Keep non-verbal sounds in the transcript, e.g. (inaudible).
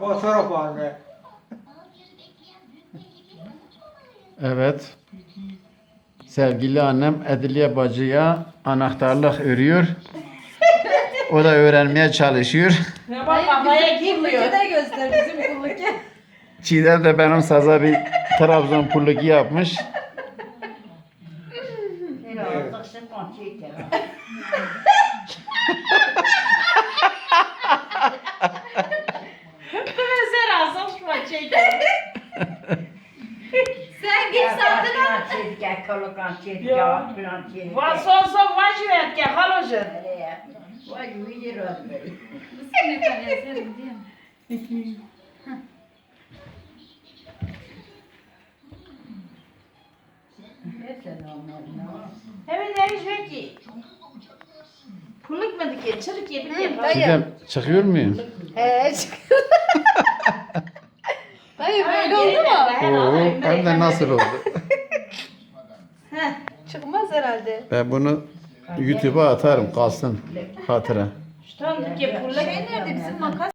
Fotoğraf anne. Evet. Sevgili annem Ediliye bacıya anahtarlık örüyor. O da öğrenmeye çalışıyor. Ya bak kafaya girmiyor. de göster bizim kulluk ya. Çiğdem de benim saza bir Trabzon pulluki yapmış. Çeker. (laughs) Sen git sandın al. Çeker, kolokan çeker, Ya. falan çeker. Va son son va jüvet ke halojun. Vay uyur ömrü. Seni ben yazarım diye mi? Ne sen onlarla? Hemen ne iş peki? Pulluk mu dike? Çırık yedip yapalım. Çiğdem çıkıyor muyum? He çıkıyor. (laughs) Dayı böyle oldu mu? Oo, hem de nasıl oldu? (laughs) Çıkmaz herhalde. Ben bunu YouTube'a atarım kalsın hatıra. Şu tam dike pulluk. Şey nerede bizim makas?